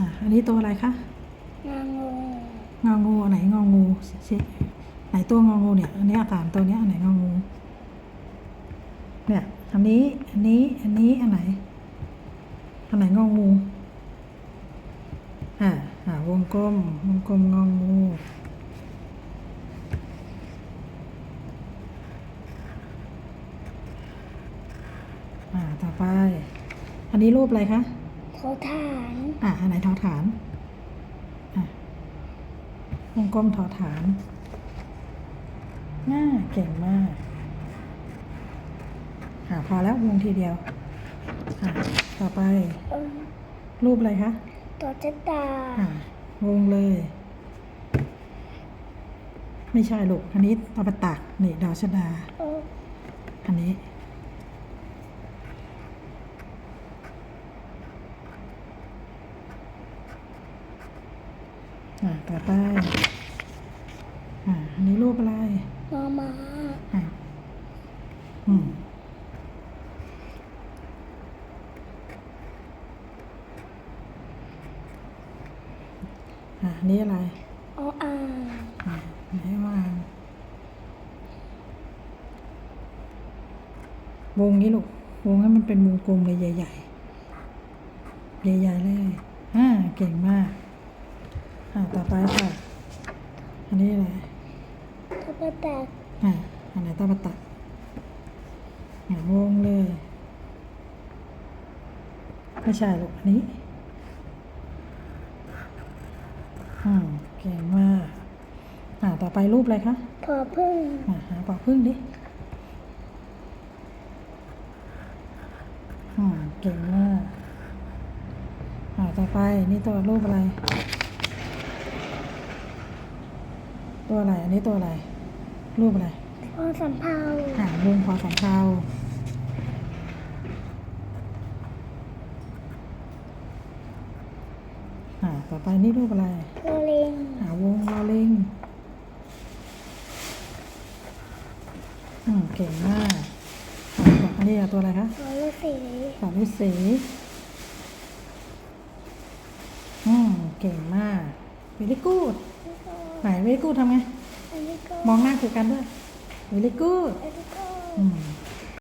อะอันนี้ตัวอะไรคะงางูงองูอันไหนงองูเช็คไหนตัวงองูเนี่ยอันนี้อาการตัวเนี้ยอันไหนงองู เนี่ยอันนี้อันนี้อันนี้อันไหนอันไหนงองูอ่าอ่าวงกลมวงกลมงองูอ่าต่อไป อันนี้รูปอะไรคะโทฐาน อะอันไหนทอฐานอะวงกลมทอฐานน่าเก่งมากอะพอแล้ววงทีเดียวอะต่อไปเออรูปอะไรคะตัวเจตาอะวงเลย ไม่ใช่ลูกอันนี้ตอประตักนี่ดาวชดาเอออันนี้ อะต่อไป อะอันนี้รูปอะไรงอม้าอะอืมอะอันนี้อะไรออ่างอะไหนวางวงนี้ลูกวงให้มันเป็นวงกลมเลยใหญ่ ๆ ใหญ่ๆเลยอ่าเก่งมาก อ่าต่อไปค่ะ อันนี้อะไรตัวประตักอ่าอันไหนตาปะตักอ่าวงเลยไม่ใช่ลูกอันนี้อืมเก่งมากอ่าต่อไปรูปอะไรคะพอพึ่งอ่าหาปลาพึ่งดิอืมเก่งมากอ่าต่อไปนี่ตัวรูปอะไร ตัวอะไร อันนี้ตัวอะไร รูปอะไรพอสำเภาอ่าวงพอสองเทาอ่าต่อไปนี่รูปอะไรโรลิงหาวงลอลิงอืมเก่งมากอ่าอันนี้อะตัวอะไรคะตัวฤาษีสามฤาษีอืมเก่งมากวิลิกูด ไหนวิลิกูดทำไงอันนี้ก็มองหน้าคุยกันด้วยวิลิกูดอันนี้ก็อืม